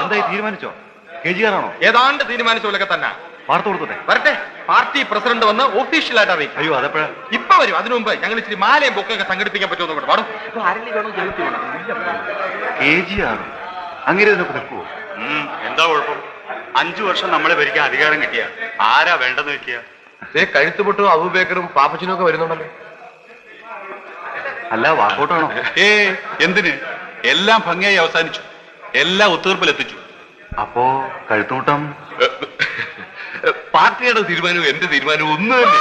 എന്തായി തീരുമാനിച്ചോ? K G ആറാണോ ഏതാണ്ട് തീരുമാനിച്ച പോലൊക്കെ തന്നെ. വാർത്ത കൊടുത്തട്ടെ വരട്ടെ. പാർട്ടി പ്രസിഡന്റ് വന്ന് ഒഫീഷ്യലായിട്ട് അറിയിക്കും. അയ്യോ അതെപ്പോഴാ? ഇപ്പൊ വരും. അതിനു മുമ്പ് ഞങ്ങൾ ഇച്ചിരി മാലയും ബുക്കൊക്കെ സംഘടിപ്പിക്കാൻ പറ്റുമെന്ന് കൂടെ പാടും കെ ജി ആറ് അങ്ങനെ ഇതിനൊക്കെ നിൽക്കുവോ? എന്താ കുഴപ്പം? അഞ്ചു വർഷം നമ്മളെ ഭരിക്കാൻ അധികാരം കിട്ടിയ? ആരാ വേണ്ടെന്ന് വെക്കുക കഴുത്തുപൊട്ടും അബൂബേക്കറും പാപ്പച്ചനും ഒക്കെ വരുന്നുണ്ടല്ലോ. അല്ല വാക്കോട്ടാണോ? ഏ എന്തിന്? എല്ലാം ഭംഗിയായി അവസാനിച്ചു. എല്ലാം ഒത്തീർപ്പിലെത്തിച്ചു അപ്പോ കഴുത്തൂട്ടം പാർട്ടിയുടെ തീരുമാനവും എന്റെ തീരുമാനവും ഒന്ന് തന്നെ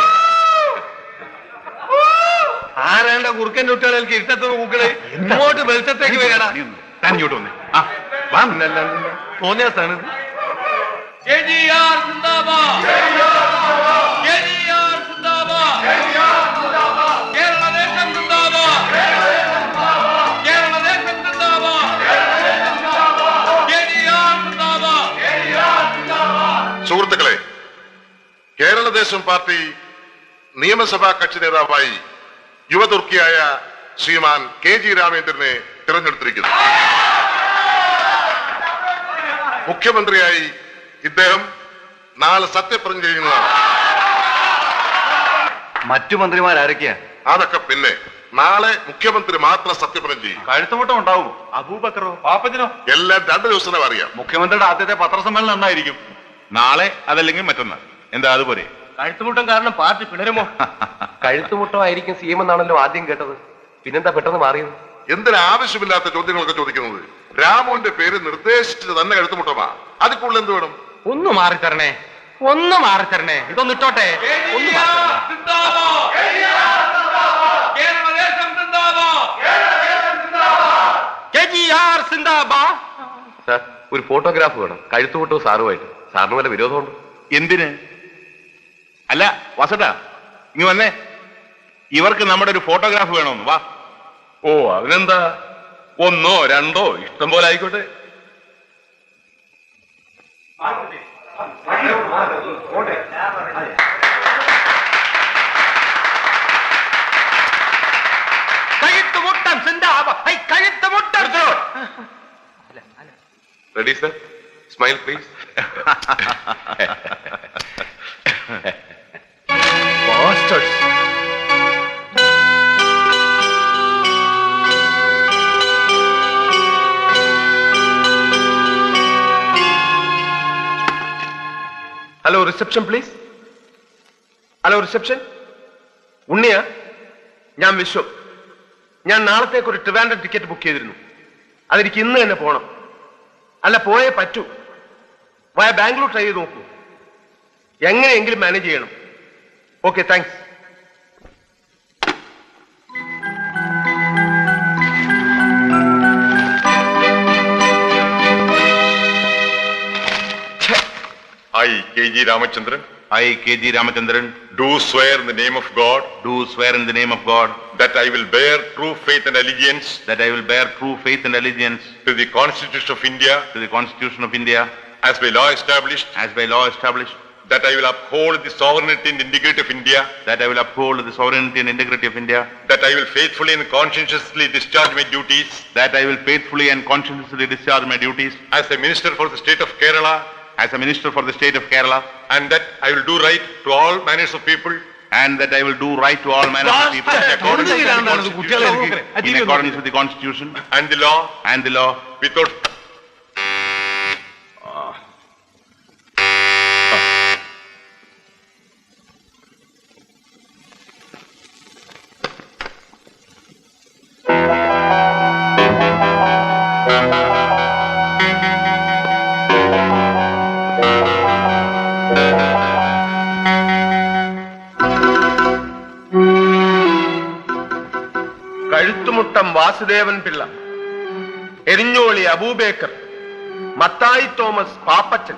ആരാണ്ട കുറുക്കൻ കുട്ടികളെ ഇരുട്ടത്ത് കൂക്കളെ ഇങ്ങോട്ട് വെളിച്ചത്തേക്ക് വരടാ താൻ ഇങ്ങോട്ട് വന്നേ. ആ വാ. തോന്നിയ സ്ഥാനത്ത് കേരളദേശം പാർട്ടി നിയമസഭാ കക്ഷി നേതാവായി യുവതുർക്കിയായ ശ്രീമാൻ കെ ജി രാമേന്ദ്രനെ തിരഞ്ഞെടുത്തിരിക്കുന്നു. മുഖ്യമന്ത്രിയായി ഇദ്ദേഹം നാളെ സത്യപ്രതിജ്ഞ ചെയ്യുന്നതാണ് മറ്റു മന്ത്രിമാരാരൊക്കെയാ അതൊക്കെ പിന്നെ നാളെ മുഖ്യമന്ത്രി മാത്രം സത്യപ്രതിജ്ഞ ചെയ്യും. കഴുത്തുമുട്ടം ഉണ്ടാവും. അബൂബക്കറോ പാപ്പത്തിനോ? എല്ലാം രണ്ടു ദിവസം അറിയാം. മുഖ്യമന്ത്രിയുടെ ആദ്യത്തെ പത്രസമ്മേളനം നന്നായിരിക്കും. നാളെ അതല്ലെങ്കിൽ മറ്റന്നാൾ. എന്താ അതുപോലെ? കഴുത്തുമുട്ടം കാരണം പാർട്ടി പിണരുമോ? കഴുത്തുമുട്ടമായിരിക്കും സി എം എന്നാണല്ലോ ആദ്യം കേട്ടത്. പിന്നെന്താ പെട്ടെന്ന് മാറിയത്? എന്തിനാ ആവശ്യമില്ലാത്ത ചോദ്യങ്ങളൊക്കെ ചോദിക്കുന്നത്? രാമുവിന്റെ പേര് നിർദ്ദേശിച്ചത് തന്നെ കഴുത്തുമുട്ടമാ. അതിൽ കൂടുതൽ എന്ത് വേണം? ഒന്ന് മാറിത്തരണേ. ഒന്ന് മാറിത്തരണേ. ഇതൊന്ന് ഇട്ടോട്ടെ. ഒന്ന് ഒരു ഫോട്ടോഗ്രാഫ് വേണം. കഴുത്തുമുട്ടവും സാറുമായിട്ട്. സാറിന് വല്ല വിരോധമുണ്ട്? എന്തിന്? അല്ല വാസട്ട ഇങ്ങ് വന്നേ. ഇവർക്ക് നമ്മുടെ ഒരു ഫോട്ടോഗ്രാഫ് വേണമെന്ന് വാ. ഓ അതിനെന്താ? ഒന്നോ രണ്ടോ ഇഷ്ടം പോലെ ആയിക്കോട്ടെ. Ready sir smile please reception please hello reception ഉണ്ണിയ ഞാൻ വിശ്വം ഞാൻ നാളത്തേക്ക് ഒരു ട്രിവാൻഡ്രം ടിക്കറ്റ് ബുക്ക് ചെയ്തിരുന്നു. അതെനിക്ക് ഇന്ന് തന്നെ പോകണം അല്ല പോയേ പറ്റൂ. വയ ബാംഗ്ലൂർ ട്രൈ ചെയ്ത് നോക്കൂ. എങ്ങനെയെങ്കിലും മാനേജ് ചെയ്യണം. Okay thanks I, K.G. Ramachandran, I, K.G. Ramachandran, do swear in the name of God. Do swear in the name of God. That I will bear true faith and allegiance that I will bear true faith and allegiance to the Constitution of India to the Constitution of India as by law established, as by law established, that I will uphold the sovereignty and integrity of India, that I will uphold the sovereignty and integrity of India, that I will faithfully and conscientiously discharge my duties that I will faithfully and conscientiously discharge my duties as a minister for the state of Kerala. As a minister for the state of Kerala, and that I will do right to all manners of people and that I will do right to all manners of people in accordance with the Constitution, in accordance with the Constitution and the law and the law without Kazhuthumuttam Vasudevan Pillai Erinjoli Aboobacker Mathai Thomas Pappachan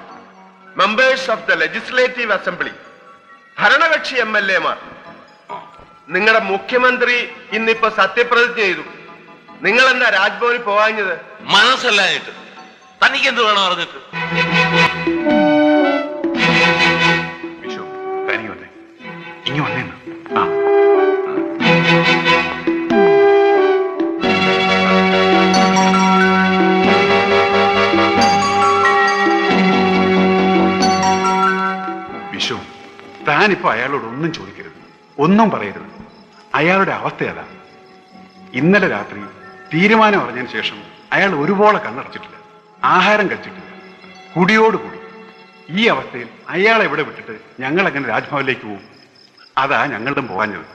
members of the legislative assembly ഭരണകക്ഷി M L എമാർ നിങ്ങളുടെ മുഖ്യമന്ത്രി ഇന്നിപ്പോ സത്യപ്രതിജ്ഞ ചെയ്തു. നിങ്ങൾ എന്താ രാജ്ഭവനിൽ പോകാഞ്ഞത് മനസ്സല്ലാഞ്ഞിട്ട്. തനിക്ക് എന്ത് വേണം അറിഞ്ഞിട്ട്? ഇനി വന്നേന്ന്. ആ ഞാനിപ്പോ അയാളോട് ഒന്നും ചോദിക്കരുത്. ഒന്നും പറയരുത്. അയാളുടെ അവസ്ഥ അതാണ് ഇന്നലെ രാത്രി തീരുമാനം അറിഞ്ഞതിന് ശേഷം അയാൾ ഒരുപോലെ കണ്ണടച്ചിട്ടില്ല. ആഹാരം കഴിച്ചിട്ടില്ല. കുടിയോടുകൂടി ഈ അവസ്ഥയിൽ അയാളെ എവിടെ വിട്ടിട്ട് ഞങ്ങൾ എങ്ങനെ രാജ്ഭവനിലേക്ക് പോകും? അതാ ഞങ്ങളും പോകാഞ്ഞത്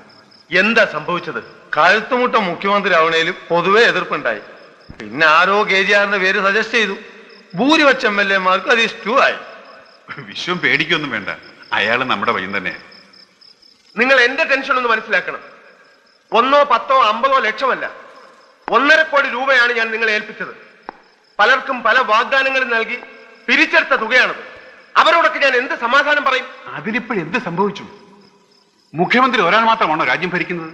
എന്താ സംഭവിച്ചത്? കഴുത്തുമുട്ട മുഖ്യമന്ത്രി ആവണേലും പൊതുവെ എതിർപ്പുണ്ടായി. പിന്നെ ആരോ കെ ജി ആറിന്റെ പേര് സജസ്റ്റ് ചെയ്തു. ഭൂരിപക്ഷം എം എൽ എമാർക്ക് അത് ഇഷ്ടമായി വിശ്വം പേടിക്കൊന്നും വേണ്ട. അയാൾ നമ്മുടെ പയ്യൻ തന്നെ നിങ്ങൾ എന്റെ ടെൻഷൻ ഒന്ന് മനസ്സിലാക്കണം. ഒന്നോ പത്തോ അമ്പതോ ലക്ഷമല്ല. ഒന്നര കോടി രൂപയാണ് ഞാൻ നിങ്ങളെ ഏൽപ്പിച്ചത്. പലർക്കും പല വാഗ്ദാനങ്ങളും നൽകി പിരിച്ചെടുത്ത തുകയാണത്. അവരോടൊക്കെ ഞാൻ എന്ത് സമാധാനം പറയും? അതിനിപ്പോൾ എന്ത് സംഭവിച്ചു? മുഖ്യമന്ത്രി ഒരാൾ മാത്രമാണോ രാജ്യം ഭരിക്കുന്നത്?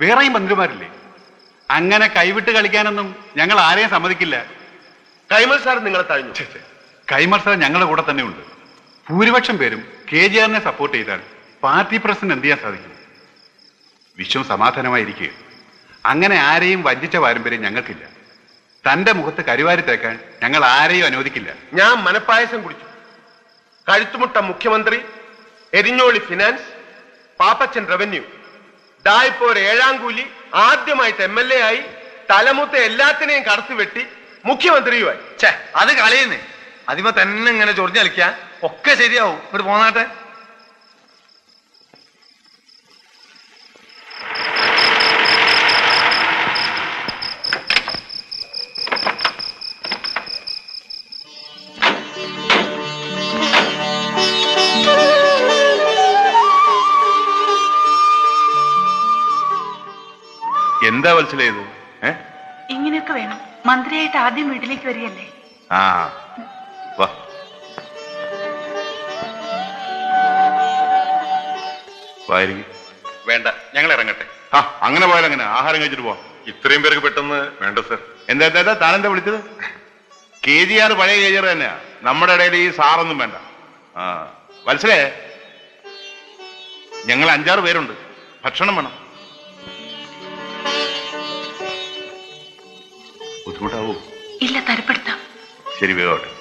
വേറെയും മന്ത്രിമാരില്ലേ? അങ്ങനെ കൈവിട്ട് കളിക്കാനൊന്നും ഞങ്ങൾ ആരെയും സമ്മതിക്കില്ല. കൈമൽ സാർ നിങ്ങളെ തഴഞ്ഞു. കൈമൽ സാർ ഞങ്ങളുടെ കൂടെ തന്നെയുണ്ട്. ഭൂരിപക്ഷം പേരും കെ ജി ആറിനെ സപ്പോർട്ട് ചെയ്താൽ പാർട്ടി പ്രസിഡന്റ് എന്ത് ചെയ്യാൻ സാധിക്കും? വിശ്വം സമാധാനമായിരിക്കുക അങ്ങനെ ആരെയും വഞ്ചിച്ച പാരമ്പര്യം ഞങ്ങൾക്കില്ല. തന്റെ മുഖത്ത് കരുവാരി തേക്കാൻ ഞങ്ങൾ ആരെയും അനുവദിക്കില്ല. ഞാൻ മനപ്പായസം കുടിച്ചു. കഴുത്തുമുട്ട മുഖ്യമന്ത്രി എരിഞ്ഞോളി ഫിനാൻസ് പാപ്പച്ചൻ റവന്യൂ. ഡായ്പോർ ഏഴാംകൂലി ഏഴാം കൂലി ആദ്യമായിട്ട് എം എൽ എ ആയി തലമുത്ത എല്ലാത്തിനെയും കടത്തി വെട്ടി മുഖ്യമന്ത്രിയുമായി. ഛേ അത് കളയുന്നേ. അതിമ തന്നെ ഇങ്ങനെ ചൊറിഞ്ഞ് കളിക്കാൻ ഒക്കെ ശരിയാവും. ഇവിടെ പോന്നാട്ടെ. എന്താ മനസ്സിലായത് ഇത്? ഇങ്ങനെയൊക്കെ വേണം. മന്ത്രിയായിട്ട് ആദ്യം വീട്ടിലേക്ക് വരികയല്ലേ? ആ. വാ. വായിരിക്കും. വേണ്ട ഞങ്ങൾ ഇറങ്ങട്ടെ. ആ അങ്ങനെ പോയാൽ അങ്ങനെ ആഹാരം കഴിച്ചിട്ട് പോവാം. ഇത്രയും പേർക്ക് പെട്ടെന്ന് വേണ്ട സർ. എന്താ എന്താ, എന്താ? താനെന്താ വിളിച്ചത്? കെ ജി ആർ പഴയ കെ ജി ആർ തന്നെയാ. നമ്മുടെ ഇടയിൽ ഈ സാറൊന്നും വേണ്ട. ആ മനസ്സിലേ ഞങ്ങൾ അഞ്ചാറ് പേരുണ്ട്. ഭക്ഷണം വേണം. ബുദ്ധിമുട്ടാവൂ? ഇല്ല തരപ്പെടുത്താം. ശരി വേഗോട്ടെ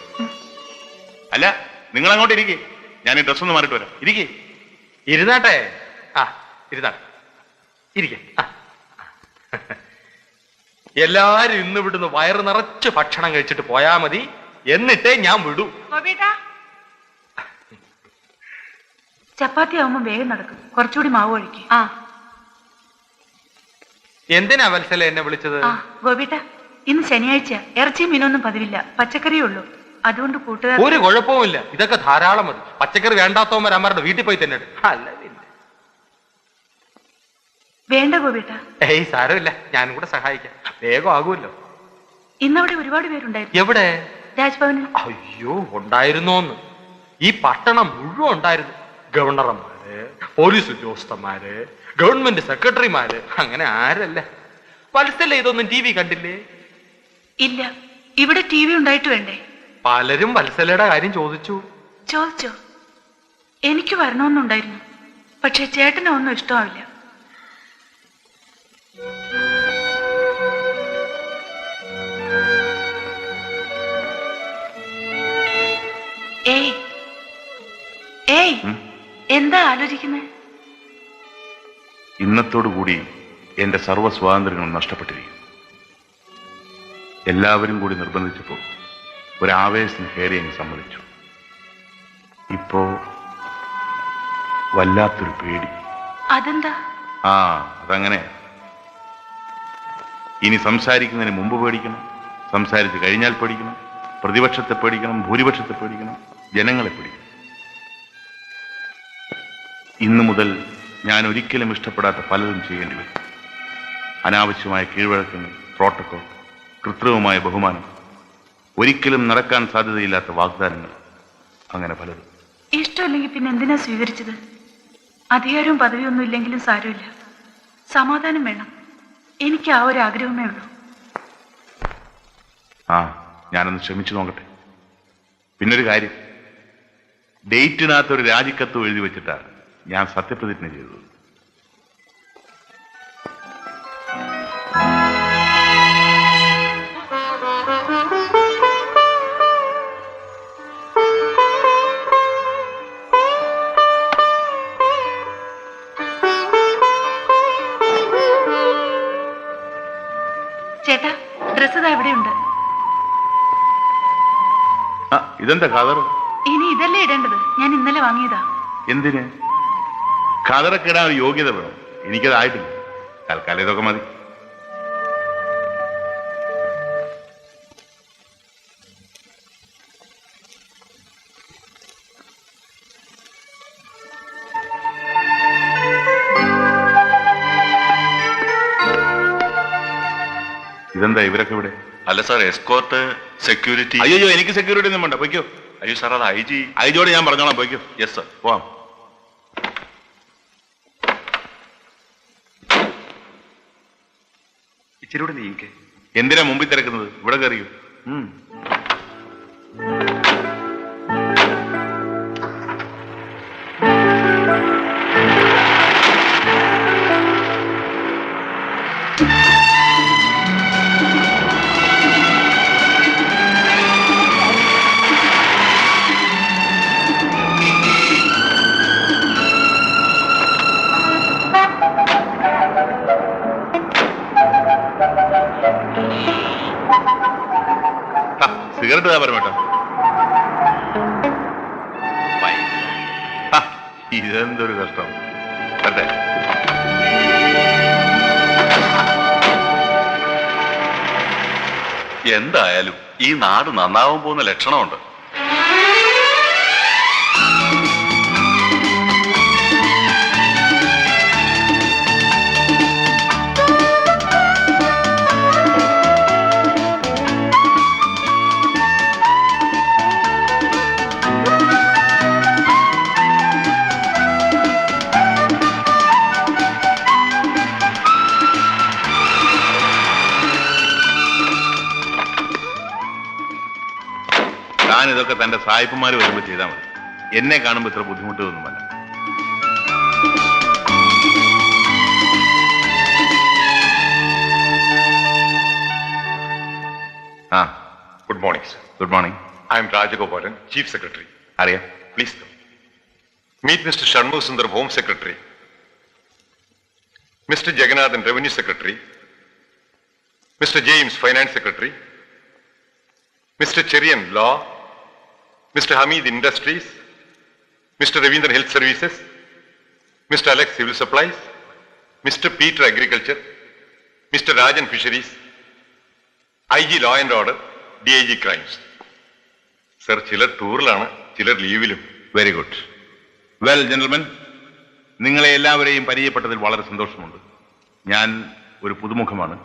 അല്ല നിങ്ങൾ അങ്ങോട്ട് ഇരിക്കേ. ഞാൻ ഈ ഡ്രസ് ഒന്ന് മാറിയിട്ട് വരാം. ഇരിക്കേ. ഇരുന്നാട്ടെ? ആ ഇരുന്നാട്ടെ ഇരിക്കേ. എല്ലാരും ഇന്ന് വിടുന്ന് വയറ് നിറച്ച് ഭക്ഷണം കഴിച്ചിട്ട് പോയാ മതി. എന്നിട്ടേ ഞാൻ വിടും. ചപ്പാത്തി ആവുമ്പോ വേഗം നടക്കും. കുറച്ചുകൂടി മാവ് ഒഴിക്കും. ആ. എന്തിനാ വത്സല എന്നെ വിളിച്ചത്? ആ ഗോപിട്ട ഇന്ന് ശനിയാഴ്ച ഇറച്ചിയും മീനൊന്നും പതിവില്ല. പച്ചക്കറിയേ ഉള്ളൂ. അതുകൊണ്ട് കൂട്ടുകാർ ഒരു കുഴപ്പവുമില്ല. ഇതൊക്കെ ധാരാളം മതി. പച്ചക്കറി വേണ്ടാത്തവന്മാർ അമ്മരുടെ വീട്ടിൽ പോയി തന്നെ അല്ല പിന്നെ. വേണ്ട ഗോപിട്ട. ഏയ് സാരമില്ല. ഞാനും കൂടെ സഹായിക്കാം. വേഗം ആകുമല്ലോ. ഇന്നവിടെ ഒരുപാട് പേരുണ്ടായിരുന്നു. എവിടെ? രാജ്ഭവനിൽ. അയ്യോ ഉണ്ടായിരുന്നോന്ന്. ഈ പട്ടണം മുഴുവൻ ഉണ്ടായിരുന്നു. ഗവർണർമാര് പോലീസ് ഉദ്യോഗസ്ഥന്മാര് ഗവൺമെന്റ് സെക്രട്ടറിമാര് അങ്ങനെ ആരല്ല. പലസ്ഥല ഇതൊന്നും ടി വി കണ്ടില്ലേ? ഇല്ല. ഇവിടെ ടി വി ഉണ്ടായിട്ട് വേണ്ടേ? പലരും വത്സലയുടെ കാര്യം ചോദിച്ചു. ചോദിച്ചോ? എനിക്ക് വരണമെന്നുണ്ടായിരുന്നു. പക്ഷെ ചേട്ടന് ഒന്നും ഇഷ്ടമാവില്ല. ഏയ്. ഏയ്. എന്താ ആലോചിക്കുന്നത് ഇന്നത്തോടു കൂടി എന്റെ സർവ സ്വാതന്ത്ര്യങ്ങളും നഷ്ടപ്പെട്ടിരിക്കും എല്ലാവരും കൂടി നിർബന്ധിച്ചപ്പോൾ ഒരാവേശത്തിന് കയറി അങ്ങ് സമ്മതിച്ചു. ഇപ്പോ വല്ലാത്തൊരു പേടി. അതെന്താ? ആ അതങ്ങനെ. ഇനി സംസാരിക്കുന്നതിന് മുമ്പ് പേടിക്കണം സംസാരിച്ച് കഴിഞ്ഞാൽ പേടിക്കണം പ്രതിപക്ഷത്തെ പേടിക്കണം ഭൂരിപക്ഷത്തെ പേടിക്കണം ജനങ്ങളെ പേടിക്കണം. ഇന്നു മുതൽ ഞാൻ ഒരിക്കലും ഇഷ്ടപ്പെടാത്ത പലതും ചെയ്യേണ്ടി വരും. അനാവശ്യമായ കീഴ്വഴക്കങ്ങൾ പ്രോട്ടോകോൾ കൃത്രിമമായ ബഹുമാനം. ഒരിക്കലും നടക്കാൻ സാധ്യതയില്ലാത്ത വാഗ്ദാനങ്ങൾ. അങ്ങനെ പലതും. ഇഷ്ടമില്ലെങ്കിൽ പിന്നെ എന്തിനാ സ്വീകരിച്ചത്? അധികാരവും പദവിയൊന്നും ഇല്ലെങ്കിലും സാരമില്ല. സമാധാനം വേണം. എനിക്ക് ആ ഒരു ആഗ്രഹമേ ഉള്ളൂ. ആ ഞാനൊന്ന് ശ്രമിച്ചു നോക്കട്ടെ. പിന്നൊരു കാര്യം. ഡേറ്റിനകത്ത് ഒരു രാജിക്കത്ത് എഴുതി വെച്ചിട്ടാണ് ഞാൻ സത്യപ്രതിജ്ഞ ചെയ്തത്. ഇതെന്താ ഖാദർ? ഇനി ഇതല്ലേ ഇടേണ്ടത്. ഞാൻ ഇന്നലെ വാങ്ങിയതാ. എന്തിന്? ഖാദറൊക്കെ ഇടാൻ യോഗ്യത വേണം. എനിക്കതായിട്ടില്ല. തൽക്കാലം ഇതൊക്കെ മതി. ഇതെന്താ ഇവരൊക്കെ ഇവിടെ? അല്ല സാർ എസ്കോർട്ട് സെക്യൂരിറ്റി അയ്യോ എനിക്ക് സെക്യൂരിറ്റി ഒന്നും വേണ്ട. പൊയ്ക്കോ. അയ്യോ സാർ അത് ഐ ജി. ഐ ജിയോട് ഞാൻ പറഞ്ഞോളാം. പൊയ്ക്കോ. യെസ് സാർ പോവാം. ഇച്ചിരി കൂടെ നീങ്ങി എന്തിനാ മുമ്പിൽ തിരക്കുന്നത്? ഇവിടെ കയറിയോ? സിഗരറ്റ് താ പരമേട്ട ഇതെന്തൊരു കഷ്ടം. അതെ എന്തായാലും ഈ നാട് നന്നാവാൻ പോകുന്ന ലക്ഷണമുണ്ട്. ഇതൊക്കെ തന്റെ സായിപ്പുമാര് വരുമ്പോ ചെയ്താൽ മതി. എന്നെ കാണുമ്പോ ഇത്ര ബുദ്ധിമുട്ട് ഒന്നുമല്ല ആ good morning sir good morning I'm Rajagopalan chief secretary അറിയാം. Please meet mister Shanmukha Sundar home secretary mister Jagannathan revenue secretary mister James finance secretary mister Cherian law Mr. Cherian, Law. Mr. Hamid, Industries. Mr. Ravindran, Health Services. Mr. Alex, Civil Supplies. Mr. Peter, Agriculture. Mr. Rajan, Fisheries. IG, Law and Order. DIG, Crimes. Sir ചിലർ ടൂറിലാണ് ചിലർ ലീവിലും very good well gentlemen നിങ്ങളെ എല്ലാവരെയും പരിചയപ്പെട്ടതിൽ വളരെ സന്തോഷമുണ്ട് ഞാൻ ഒരു പുതുമുഖമാണ്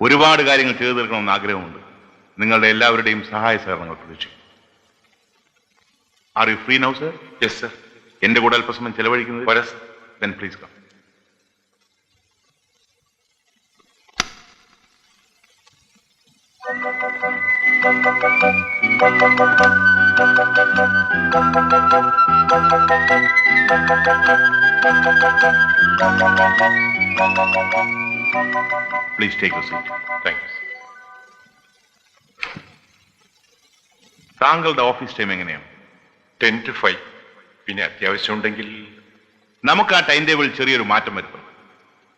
ഒരുപാട് കാര്യങ്ങൾ ചെയ്തു തീർക്കണമെന്ന് ആഗ്രഹമുണ്ട് നിങ്ങളുടെ എല്ലാവരുടെയും സഹായ സഹകരണങ്ങൾ പ്രതീക്ഷിക്കും are you free now sir yes sir എന്റെ കൂടെ അല്പസമയം ചെലവഴിക്കുന്നത് വരാം, sir. Then please come take you seat thank you താങ്കളുടെ ഓഫീസ് ടൈം എങ്ങനെയാണ്? ടെൻ ടു ഫൈവ് പിന്നെ അത്യാവശ്യം ഉണ്ടെങ്കിൽ നമുക്ക് ആ ടൈം ടേബിൾ ചെറിയൊരു മാറ്റം വരുത്തണം.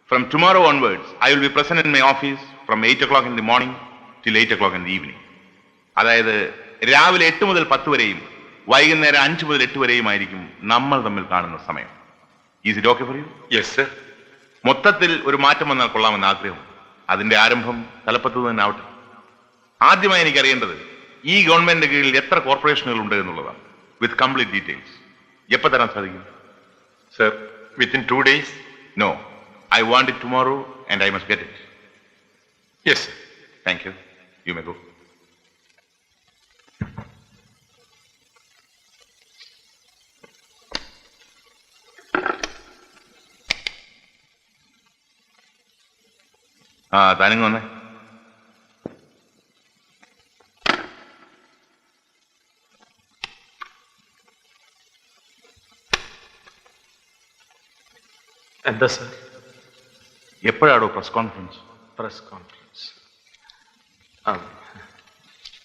From tomorrow onwards I will be present in my office from eight o'clock in the morning till eight o'clock in the evening അതായത് രാവിലെ എട്ട് മുതൽ പത്ത് വരെയും വൈകുന്നേരം അഞ്ച് മുതൽ എട്ട് വരെയുമായിരിക്കും നമ്മൾ തമ്മിൽ കാണുന്ന സമയം. Is it okay for you yes sir മൊത്തത്തിൽ ഒരു മാറ്റം വന്നാൽ കൊള്ളാമെന്ന് ആഗ്രഹം. അതിന്റെ ആരംഭം തലപ്പത്ത് തന്നെ ആവട്ടെ. ആദ്യമായി എനിക്കറിയേണ്ടത് ഈ ഗവൺമെന്റിന്റെ കീഴിൽ എത്ര കോർപ്പറേഷനുകൾ ഉണ്ട് എന്നുള്ളതാണ്. വിത്ത് കംപ്ലീറ്റ് ഡീറ്റെയിൽസ് എപ്പോൾ തരാൻ സാധിക്കും? Sir within two days no I want it tomorrow and I must get it yes thank you you You go ആ താനിങ് വന്നേ. എന്താ സർ? എപ്പോഴാണോ പ്രസ് കോൺഫറൻസ് പ്രസ് കോൺഫറൻസ്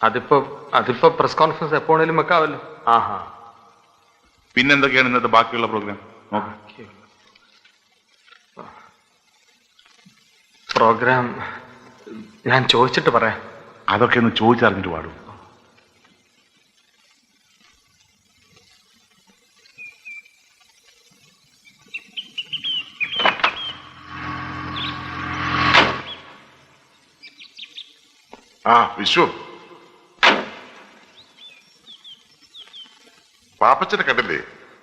അതിപ്പോ അതിപ്പോ പ്രസ് കോൺഫറൻസ് എപ്പോഴേലും വെക്കാവല്ലോ. ആഹാ. പിന്നെന്തൊക്കെയാണ് ഇന്നത്തെ ബാക്കിയുള്ള പ്രോഗ്രാം പ്രോഗ്രാം ഞാൻ ചോദിച്ചിട്ട് പറയാം. അതൊക്കെ ഒന്ന് ചോദിച്ചറിഞ്ഞിട്ട് പാടും. ആ വിശ്വ. പാപ്പച്ചനെ കണ്ടില്ലേ?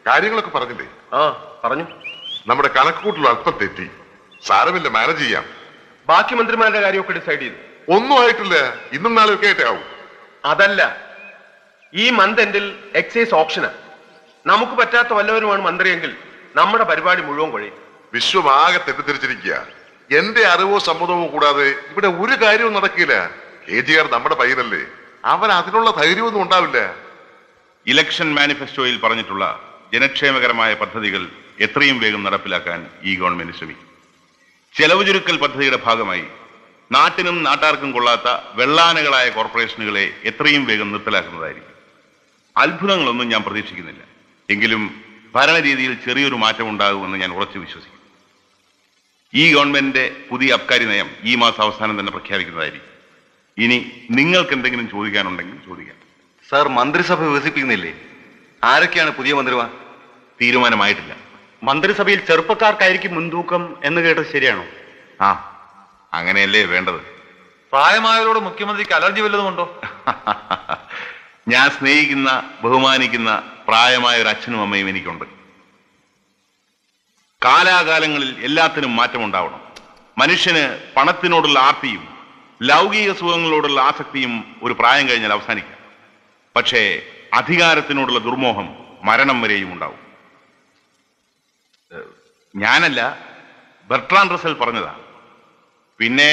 കാര്യങ്ങളൊക്കെ പറഞ്ഞില്ലേ? ആ പറഞ്ഞു. നമ്മുടെ കണക്കുകൂട്ടിൽ അല്പം തെറ്റി. സാരമില്ല മാനേജ് ചെയ്യാം. ബാക്കി മന്ത്രിമാരുടെ കാര്യമൊക്കെ ഡിസൈഡ് ചെയ്തു. ഒന്നും ആയിട്ടില്ല. ഇന്നും നാളെ ഒക്കെ ആയിട്ടേ ആവും അതല്ല. ഈ മന്ത് എൻഡിൽ എക്സൈസ് ഓപ്ഷന് നമുക്ക് പറ്റാത്ത വല്ലവരുമാണ് മന്ത്രിയെങ്കിൽ നമ്മുടെ പരിപാടി മുഴുവൻ കൊഴിയും. വിശ്വമാകെ തെറ്റിദ്ധരിച്ചിരിക്കുക. എന്റെ അറിവോ സമ്മതമോ കൂടാതെ ഇവിടെ ഒരു കാര്യവും നടക്കില്ല. കെ ജി ആർ നമ്മുടെ പയ്യനല്ലേ? അവൻ അതിനുള്ള ധൈര്യമൊന്നും ഉണ്ടാവില്ല. ഇലക്ഷൻ മാനിഫെസ്റ്റോയിൽ പറഞ്ഞിട്ടുള്ള ജനക്ഷേമകരമായ പദ്ധതികൾ എത്രയും വേഗം നടപ്പിലാക്കാൻ ഈ ഗവൺമെന്റ് ശ്രമിക്കും. ചെലവ് ചുരുക്കൽ പദ്ധതിയുടെ ഭാഗമായി നാട്ടിനും നാട്ടാർക്കും കൊള്ളാത്ത വെള്ളാനകളായ കോർപ്പറേഷനുകളെ എത്രയും വേഗം നിർത്തലാക്കുന്നതായിരിക്കും. അത്ഭുതങ്ങളൊന്നും ഞാൻ പ്രതീക്ഷിക്കുന്നില്ല. എങ്കിലും ഭരണരീതിയിൽ ചെറിയൊരു മാറ്റം ഉണ്ടാകുമെന്ന് ഞാൻ ഉറച്ചു വിശ്വസിക്കുന്നു. ഈ ഗവൺമെന്റിന്റെ പുതിയ അബ്കാരി നയം ഈ മാസം അവസാനം തന്നെ പ്രഖ്യാപിക്കുന്നതായിരിക്കും. ഇനി നിങ്ങൾക്ക് എന്തെങ്കിലും ചോദിക്കാനുണ്ടെങ്കിൽ ചോദിക്കാം. സാർ മന്ത്രിസഭ വികസിപ്പിക്കുന്നില്ലേ? ആരൊക്കെയാണ് പുതിയ മന്ത്രിമാർ? തീരുമാനമായിട്ടില്ല. മന്ത്രിസഭയിൽ ചെറുപ്പക്കാർക്കായിരിക്കും മുൻതൂക്കം എന്ന് കേട്ടത് ശരിയാണോ? ആ അങ്ങനെയല്ലേ വേണ്ടത്. പ്രായമായവരോട് മുഖ്യമന്ത്രിക്ക് അലർജി വല്ലതുമുണ്ടോ ഞാൻ സ്നേഹിക്കുന്ന ബഹുമാനിക്കുന്ന പ്രായമായ ഒരു അച്ഛനും അമ്മയും എനിക്കുണ്ട്. കാലാകാലങ്ങളിൽ എല്ലാത്തിനും മാറ്റമുണ്ടാവണം. മനുഷ്യന് പണത്തിനോടുള്ള ആർത്തിയും ലൗകിക സുഖങ്ങളോടുള്ള ആസക്തിയും ഒരു പ്രായം കഴിഞ്ഞാൽ അവസാനിക്കാം. പക്ഷേ അധികാരത്തിനോടുള്ള ദുർമോഹം മരണം വരെയും ഉണ്ടാവും. ഞാനല്ല ബെർട്രാൻ റസൽ പറഞ്ഞതാണ് പിന്നെ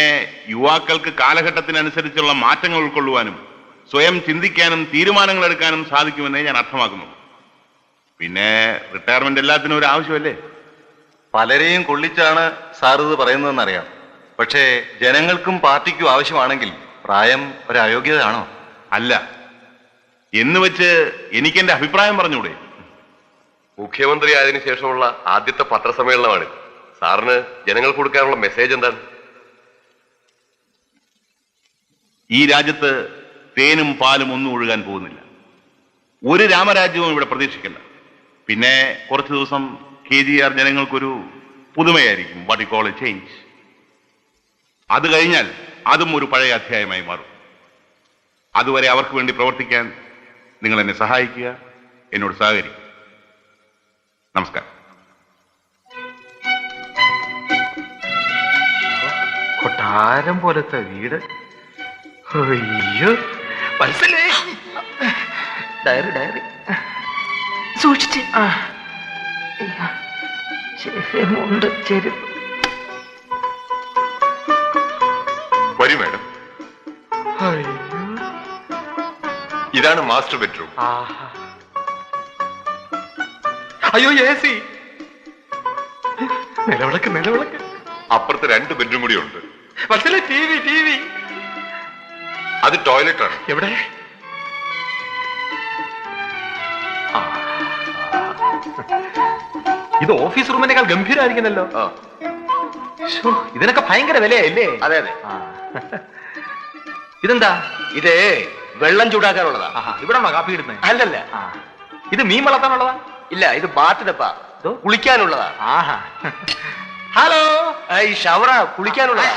യുവാക്കൾക്ക് കാലഘട്ടത്തിനനുസരിച്ചുള്ള മാറ്റങ്ങൾ ഉൾക്കൊള്ളുവാനും സ്വയം ചിന്തിക്കാനും തീരുമാനങ്ങൾ എടുക്കാനും സാധിക്കുമെന്നേ ഞാൻ അർത്ഥമാക്കുന്നുള്ളൂ പിന്നെ റിട്ടയർമെന്റ് എല്ലാത്തിനും ഒരു ആവശ്യമല്ലേ? പലരെയും കൊള്ളിച്ചാണ് സാർ ഇത് പറയുന്നതെന്നറിയാം. പക്ഷേ ജനങ്ങൾക്കും പാർട്ടിക്കും ആവശ്യമാണെങ്കിൽ പ്രായം ഒരു അയോഗ്യതയാണോ? അല്ല. എന്ന് വെച്ച് എനിക്ക് എന്റെ അഭിപ്രായം പറഞ്ഞൂടെ. മുഖ്യമന്ത്രി ആയതിനു ശേഷമുള്ള ആദ്യത്തെ പത്രസമ്മേളനമാണ് സാറിന് ജനങ്ങൾ കൊടുക്കാനുള്ള മെസ്സേജ് എന്താണ്? ഈ രാജ്യത്ത് തേനും പാലും ഒന്നും ഒഴുകാൻ പോകുന്നില്ല. ഒരു രാമരാജ്യവും ഇവിടെ പ്രതീക്ഷിക്കില്ല. പിന്നെ കുറച്ച് ദിവസം കെ ജി ആർ ജനങ്ങൾക്കൊരു പുതുമയായിരിക്കും. What you call a change അത് കഴിഞ്ഞാൽ അതും ഒരു പഴയ അധ്യായമായി മാറും. അതുവരെ അവർക്ക് വേണ്ടി പ്രവർത്തിക്കാൻ നിങ്ങൾ എന്നെ സഹായിക്കുക എന്നോട് സഹകരിക്കുക. നമസ്കാരം. കൊട്ടാരം പോലത്തെ വീട്. അയ്യോ മനസ്സിലേ ഡയറി ഡയറി. സൂക്ഷിച്ച്. ആ. അയ്യോ. ചെരുപ്പുണ്ട് ചെരുപ്പ് ഇതാണ് മാസ്റ്റർ ബെഡ്റൂം. അയ്യോ എ സി നിലവിളക്ക് നിലവിളക്ക്. അപ്പുറത്ത് രണ്ട് ബെഡ്റൂം കൂടി ഉണ്ട്. പക്ഷേ ടി വി ടി വി. അത് ടോയ്ലറ്റ് ആണ് എവിടെ ഇത് ഓഫീസ് റൂമിനേക്കാൾ ഗംഭീരമായിരിക്കുന്നല്ലോ ഇതിനൊക്കെ ഭയങ്കര വിലയല്ലേ അതെ അതെ. ഇതെന്താ? ഇതേ വെള്ളം ചൂടാക്കാനുള്ളതാ. ഇവിടെ കാപ്പി ഇടുന്നത് അല്ലല്ല. ഇത് മീൻ വളർത്താനുള്ളതാ? ഇല്ല ഇത് ബാത്തിനപ്പാ? കുളിക്കാനുള്ളതാ. ആഹാ. ഹലോ. ഐ ഈ ഷവറ കുളിക്കാനുള്ളതാ.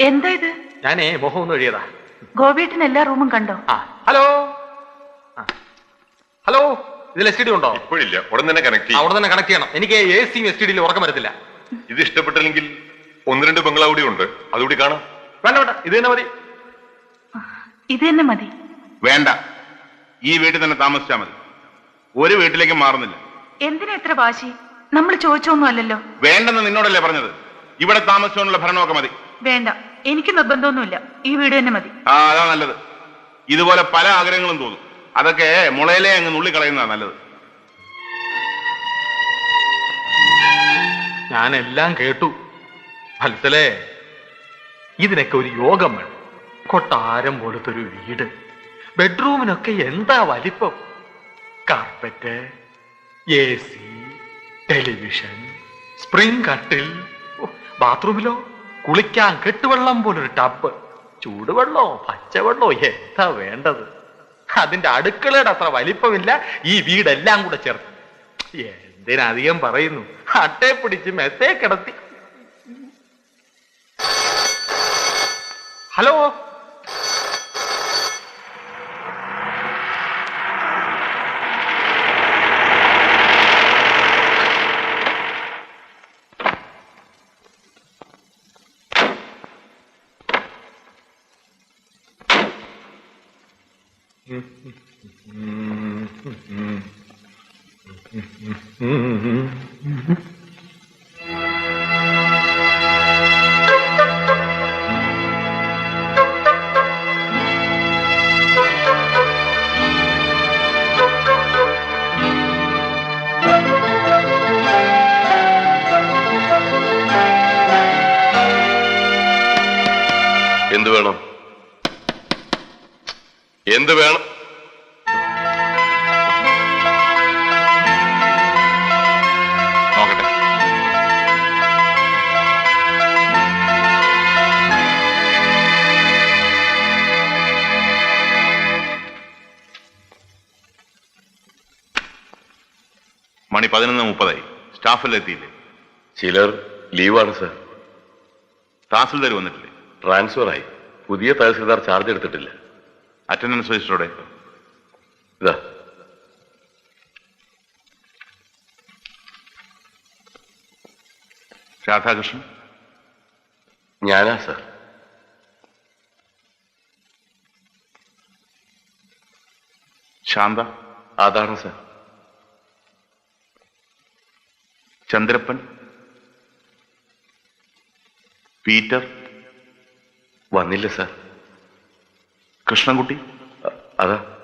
എന്താ ഇത്? ഞാനേ മുഖം ഒന്ന് എഴുതിയതാ ഗോപിയേട്ടൻ എല്ലാ റൂമും കണ്ടോ. ഹലോ. ഇതിൽ എസ് ടി ഡി ഉണ്ടോ? ഇപ്പോഴില്ല. ഉടൻ തന്നെ കണക്ട് ചെയ്യും. അവിടെ തന്നെ കണക്ട് ചെയ്യണം. എനിക്ക് എ സിയും എസ് ടി ഡിയിലും ഉറക്കം വരത്തില്ല. ഇത് ഇഷ്ടപ്പെട്ടില്ലെങ്കിൽ ഒന്ന് രണ്ട് ബംഗ്ലാവ് കൂടി ഉണ്ട്. അതുകൂടി കാണാം. വേണ്ട വേണ്ട. ഇത് തന്നെ മതി. ഇത് തന്നെ മതി. വേണ്ട. ഈ വീട്ടിൽ തന്നെ താമസിച്ചാൽ മതി. ഒരു വീട്ടിലേക്ക് മാറുന്നില്ല. എന്തിനാ എത്ര വാശി? നമ്മൾ ചോദിച്ചൊന്നും അല്ലല്ലോ. വേണ്ടെന്ന് നിന്നോടല്ലേ പറഞ്ഞത്? ഇവിടെ താമസിച്ചുകൊണ്ടുള്ള ഭരണമൊക്കെ മതി. വേണ്ട. എനിക്ക് നിർബന്ധമൊന്നുമില്ല. ഈ വീട് തന്നെ മതി. ആ അതാ നല്ലത്. ഇതുപോലെ പല ആഗ്രഹങ്ങളും തോന്നും. അതൊക്കെ മുളയിലെ അങ്ങ് നുള്ളിക്കളയുന്നതാ നല്ലത്. ഞാൻ എല്ലാം കേട്ടു. ഫലത്തിലേ ഇതിനൊക്കെ ഒരു യോഗം വേണം. കൊട്ടാരം പോലത്തെ ഒരു വീട്. ബെഡ്റൂമിനൊക്കെ എന്താ വലിപ്പം? Carpet A C television spring കട്ടിൽ ബാത്റൂമിലോ? കുളിക്കാൻ കെട്ടുവെള്ളം പോലൊരു ടബ്. ചൂടുവെള്ളോ പച്ചവെള്ളോ എന്താ വേണ്ടത്? അതിന്റെ അടുക്കളയുടെ അത്ര വലിപ്പമില്ല ഈ വീടെല്ലാം കൂടെ ചേർത്ത്. എന്തിനധികം പറയുന്നു? അട്ടേ പിടിച്ച് മെത്തേ കിടത്തി. ഹലോ? എന്ത് വേണം? എന്ത് വേണം? നോക്കട്ടെ. മണി പതിനൊന്ന് മുപ്പതായി. സ്റ്റാഫിലെത്തിയില്ലേ ചിലർ ലീവാണ് സർ. തഹസിൽദാർ വന്നിട്ടില്ലേ? ട്രാൻസ്ഫർ ആയി പുതിയ തഹസിൽദാർ ചാർജ് എടുത്തിട്ടില്ല. അറ്റൻഡൻസ് രജിസ്റ്ററോടെ. ഇതാ. രാധാകൃഷ്ണൻ? ഞാനാ സർ. ശാന്ത? അതാണ് സർ. ചന്ദ്രപ്പൻ? പീറ്റർ? വന്നില്ല സർ. കൃഷ്ണൻകുട്ടി? അതാ.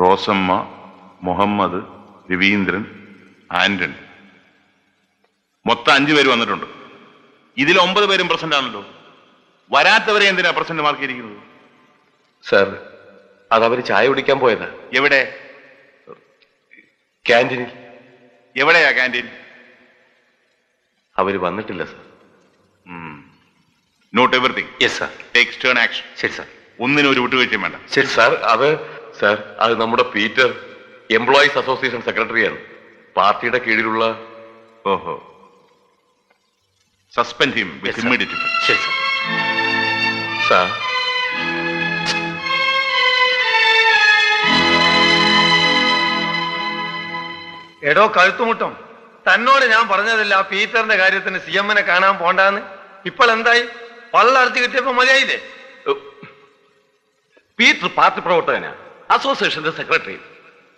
റോസമ്മ മുഹമ്മദ് രവീന്ദ്രൻ ആന്റണി മൊത്തം അഞ്ചു പേര് വന്നിട്ടുണ്ട്. ഇതിൽ ഒമ്പത് പേരും പ്രസന്റ് ആണല്ലോ. വരാത്തവരെ എന്തിനാ പ്രസന്റ് മാർക്കിയിരിക്കുന്നത് സർ അതവര് ചായ കുടിക്കാൻ പോയതാ. എവിടെ? ക്യാന്റീനിൽ. എവിടെയാ ക്യാന്റീൻ? അവർ വന്നിട്ടില്ല sir. Note everything yes sir take stern action ശരി സർ ഒന്നിനും ഒരു വിട്ടുവീഴ്ചയും വേണ്ട. ശരി സാർ അത് സാർ അത് നമ്മുടെ പീറ്റർ എംപ്ലോയീസ് അസോസിയേഷൻ സെക്രട്ടറിയാണ് പാർട്ടിയുടെ കീഴിലുള്ള ഓഹോ. Suspend him with sir. Immediate ശരി സാർ സാർ എടോ കഴുത്തുമുട്ടം തന്നോട് ഞാൻ പറഞ്ഞതല്ല പീറ്ററിന്റെ കാര്യത്തിന് സി എമ്മിനെ കാണാൻ പോണ്ടാന്ന്. ഇപ്പോൾ എന്തായി? പള്ളർത്തി കിട്ടിയപ്പോ മതിയായില്ലേ? പീറ്റർ പാർട്ടി പ്രവർത്തകനാ. അസോസിയേഷന്റെ സെക്രട്ടറി.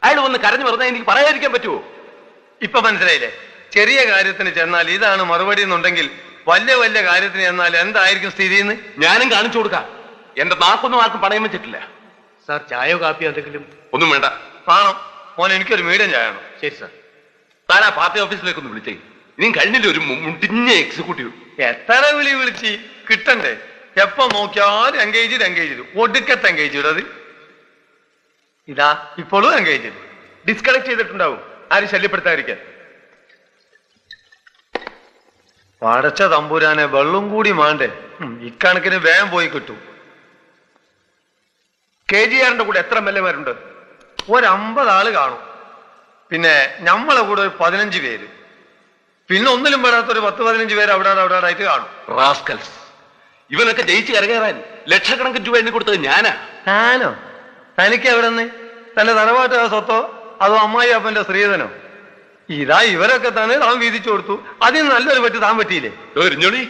അയാൾ വന്ന് കരഞ്ഞു പറഞ്ഞാൽ എനിക്ക് പറയാതിരിക്കാൻ പറ്റുമോ ഇപ്പൊ മനസ്സിലായില്ലേ? ചെറിയ കാര്യത്തിന് ചെന്നാൽ ഇതാണ് മറുപടി എന്നുണ്ടെങ്കിൽ വലിയ വലിയ കാര്യത്തിന് ചെന്നാൽ എന്തായിരിക്കും സ്ഥിതി എന്ന്? ഞാനും കാണിച്ചു കൊടുക്കാം. എന്റെ നാക്കൊന്നും ആർക്കും പണയം വെച്ചിട്ടില്ല. സാർ ചായയോ കാപ്പിയോ എന്തെങ്കിലും? ഒന്നും വേണ്ട. കാണാം മോൻ എനിക്കൊരു മീഡിയം ചായണം ശരി സാർ. താൻ ആ പാർട്ടി ഓഫീസിലേക്ക് ഒന്ന് വിളിച്ചേ. ഇനിയും കഴിഞ്ഞില്ല ഒരു മുടിഞ്ഞ എക്സിക്യൂട്ടീവ് എത്ര വിളി വിളിച്ച്? കിട്ടണ്ടേ? എപ്പോ നോക്കിയാലും എൻഗേജ് ചെയ്ത് എൻഗേജ് ചെയ്തു. ഒടുക്കത്തെ എൻഗേജ് ഇടത് ഇതാ ഇപ്പോഴും എൻഗേജ് ചെയ്തു. ഡിസ്കണക്ട് ചെയ്തിട്ടുണ്ടാവും. ആരും ശല്യപ്പെടുത്താതിരിക്കാൻ. പടച്ച തമ്പുരാനെ വെള്ളം കൂടി മാണ്ടേ. ഇക്കണക്കിന് വേഗം പോയി കിട്ടും. കെ ജി ആറിന്റെ കൂടെ എത്ര എം എൽ എമാരുണ്ട് ഒരമ്പത് ആൾ കാണും. പിന്നെ നമ്മളെ കൂടെ ഒരു പതിനഞ്ച് പേര്. പിന്നെ ഒന്നിലും പെടാത്ത ഒരു പത്ത് പതിനഞ്ച് പേര് അവിടെ അവിടെ ആയിട്ട് കാണും. റാസ്കൽസ്. ഇവനൊക്കെ ജയിച്ച് കരകയറാൻ ലക്ഷക്കണക്കിന് രൂപ എണ്ണി കൊടുത്തത് ഞാനാ. ഞാനോ തനിക്ക് എവിടെ നിന്ന് തന്റെ തറവാട്ട് സ്വത്തോ? അതോ അമ്മായി അപ്പന്റെ സ്ത്രീധനോ? ഇതാ ഇവരൊക്കെ തന്നെ താൻ വീതിച്ചു കൊടുത്തു. അതിന് നല്ലൊരു പറ്റി താൻ പറ്റിയില്ലേ എരിഞ്ഞോളി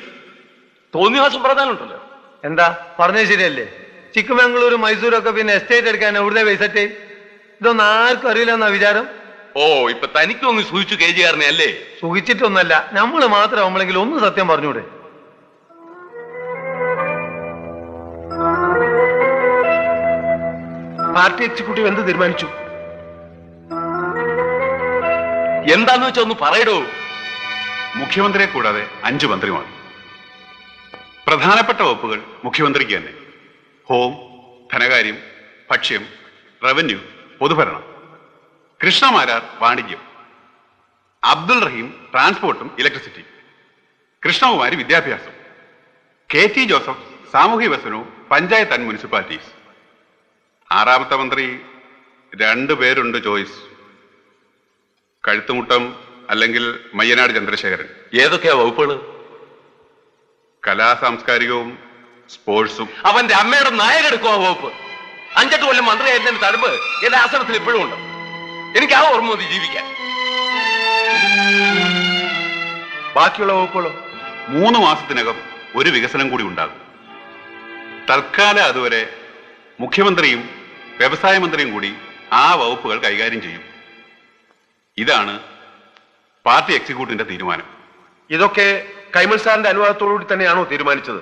തോന്നിവാസം പറഞ്ഞാലുണ്ടല്ലോ. എന്താ? പറഞ്ഞത് ശരിയല്ലേ? ചിക്കുമംഗ്ലൂർ മൈസൂർ ഒക്കെ പിന്നെ എസ്റ്റേറ്റ് എടുക്കാൻ എവിടുത്തെ പൈസറ്റ് ഇതൊന്നും ആർക്കും അറിയില്ലെന്നാ വിചാരം? ഓ ഇപ്പൊ തനിക്കും അങ്ങ് സൂചിച്ചു കെ ജി അല്ലേ? സുഖിച്ചിട്ടൊന്നല്ല നമ്മൾ മാത്രം നമ്മളെങ്കിലും ഒന്ന് സത്യം പറഞ്ഞൂടെ പാർട്ടി എക്സിക്യൂട്ടീവ് എന്ത് തീരുമാനിച്ചു? എന്താന്ന് വെച്ചാ ഒന്ന് പറയടോ. മുഖ്യമന്ത്രിയെ കൂടാതെ അഞ്ചു മന്ത്രിമാർ. പ്രധാനപ്പെട്ട വകുപ്പുകൾ മുഖ്യമന്ത്രിക്ക് തന്നെ. ഹോം ധനകാര്യം ഭക്ഷ്യം റവന്യൂ പൊതുഭരണം. കൃഷ്ണമാരാർ വാണിജ്യം. അബ്ദുൾ റഹീം ട്രാൻസ്പോർട്ടും ഇലക്ട്രിസിറ്റി. കൃഷ്ണകുമാരി വിദ്യാഭ്യാസം. കെ ടി ജോസഫ് സാമൂഹ്യ വികസനവും പഞ്ചായത്ത് ആൻഡ് മുനിസിപ്പാലിറ്റീസ്. ആറാമത്തെ മന്ത്രി രണ്ടു പേരുണ്ട് ചോയ്സ്. കഴുത്തുമുട്ടം അല്ലെങ്കിൽ മയ്യനാട് ചന്ദ്രശേഖരൻ. ഏതൊക്കെയാ വകുപ്പുകൾ കലാ സാംസ്കാരികവും സ്പോർട്സും. അവന്റെ അമ്മയുടെ നായകെടുക്കുവാ വകുപ്പ്. അഞ്ചെട്ട് കൊല്ലം മന്ത്രി ആയിരുന്നതിന് തലമ്പ് എന്റെ ആശ്രമത്തിൽ ഇപ്പോഴും ഉണ്ട്. എനിക്ക് ആ ഓർമ്മ മതി ജീവിക്കാൻ. ബാക്കിയുള്ള വകുപ്പുകളോ? മൂന്ന് മാസത്തിനകം ഒരു വികസനം കൂടി ഉണ്ടാകും. തൽക്കാലം അതുവരെ മുഖ്യമന്ത്രിയും വ്യവസായ മന്ത്രിയും കൂടി ആ വകുപ്പുകൾ കൈകാര്യം ചെയ്യും. ഇതാണ് പാർട്ടി എക്സിക്യൂട്ടീവിന്റെ തീരുമാനം. ഇതൊക്കെ കൈമൾ സാറിന്റെ അനുവാദത്തോടുകൂടി തന്നെയാണോ തീരുമാനിച്ചത്?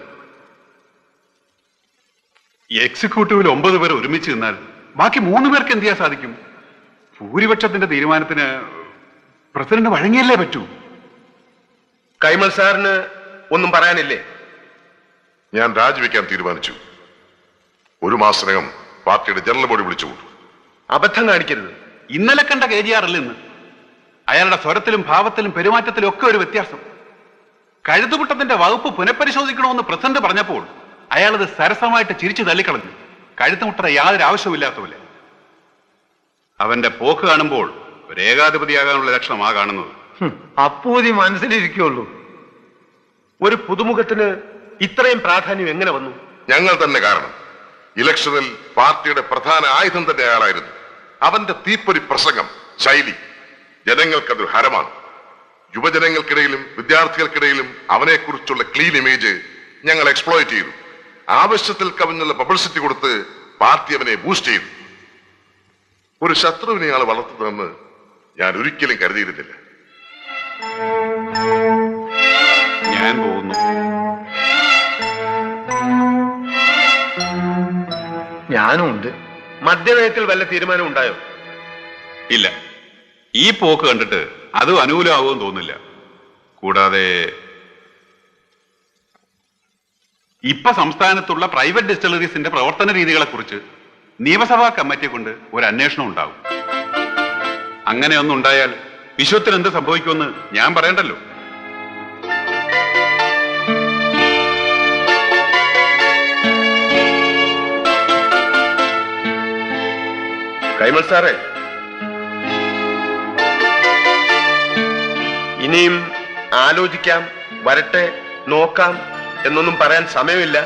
എക്സിക്യൂട്ടീവിൽ ഒമ്പത് പേർ ഒരുമിച്ച് നിന്നാൽ ബാക്കി മൂന്ന് പേർക്ക് എന്ത് ചെയ്യാൻ സാധിക്കും? ഭൂരിപക്ഷത്തിന്റെ തീരുമാനത്തിന് പ്രസിഡന്റ് വഴങ്ങിയല്ലേ പറ്റൂ? കൈമൾ സാറിന് ഒന്നും പറയാനില്ലേ? ഞാൻ രാജിവെക്കാൻ തീരുമാനിച്ചു. ഒരു മാസത്തിനകം പാർട്ടിയുടെ ജനറൽ ബോഡി വിളിച്ചു വിളിച്ചുകൂട്ടു അബദ്ധം കാണിക്കരുത്. ഇന്നലെ കണ്ട കെ ജി ആർ അല്ല ഇന്ന് അയാളുടെ സ്വരത്തിലും ഭാവത്തിലും പെരുമാറ്റത്തിലും ഒക്കെ ഒരു വ്യത്യാസം. കഴുതുപുട്ടത്തിന്റെ വകുപ്പ് പുനഃപരിശോധിക്കണമെന്ന് പ്രസിഡന്റ് പറഞ്ഞപ്പോൾ അയാളത് സരസമായിട്ട് ചിരിച്ചു തള്ളിക്കളഞ്ഞു. കഴുത്തുമുട്ടയുടെ യാതൊരു ആവശ്യമില്ലാത്തവല്ല അവന്റെ പോക്ക് കാണുമ്പോൾ ഒരു ഏകാധിപതിയാകാനുള്ള ലക്ഷണം ആ കാണുന്നത്. അപ്പൂതി മനസ്സിലിരിക്കുള്ളൂ. ഒരു പുതുമുഖത്തിന് ഇത്രയും പ്രാധാന്യം എങ്ങനെ വന്നു? ഞങ്ങൾ തന്നെ കാരണം. ഇലക്ഷനിൽ പാർട്ടിയുടെ പ്രധാന ആയുധം തന്നെ അയാളായിരുന്നു. അവന്റെ തീപ്പൊരി പ്രസംഗം ശൈലി ജനങ്ങൾക്കതൊരു ഹരമാണ്. യുവജനങ്ങൾക്കിടയിലും വിദ്യാർത്ഥികൾക്കിടയിലും അവനെക്കുറിച്ചുള്ള ക്ലീൻ ഇമേജ് ഞങ്ങൾ എക്സ്പ്ലോയിറ്റ് ചെയ്തു. ആവശ്യത്തിൽ കവിഞ്ഞുള്ള പബ്ലിസിറ്റി കൊടുത്ത് പാർട്ടി അവനെ ബൂസ്റ്റ് ചെയ്തു. ഒരു ശത്രുവിനെ ആൾ വളർത്തുന്നതെന്ന് ഞാൻ ഒരിക്കലും കരുതിയിരുന്നില്ല. ഞാൻ പോകുന്നു. ഞാനും ഉണ്ട് മദ്യനയത്തിൽ വല്ല തീരുമാനം ഉണ്ടായോ? ഇല്ല. ഈ പോക്ക് കണ്ടിട്ട് അത് അനുകൂലമാകുമെന്ന് തോന്നില്ല കൂടാതെ ഇപ്പൊ സംസ്ഥാനത്തുള്ള പ്രൈവറ്റ് ഡിസ്റ്റിലറീസിന്റെ പ്രവർത്തന രീതികളെ കുറിച്ച് നിയമസഭാ കമ്മിറ്റി കൊണ്ട് ഒരു അന്വേഷണം ഉണ്ടാവും. അങ്ങനെ ഒന്നുണ്ടായാൽ വിശ്വത്തിന് എന്ത് സംഭവിക്കുമെന്ന് ഞാൻ പറയണ്ടല്ലോ. കൈമൾ സാറേ. ഇനിയും ആലോചിക്കാം വരട്ടെ നോക്കാം എന്നൊന്നും പറയാൻ സമയമില്ല.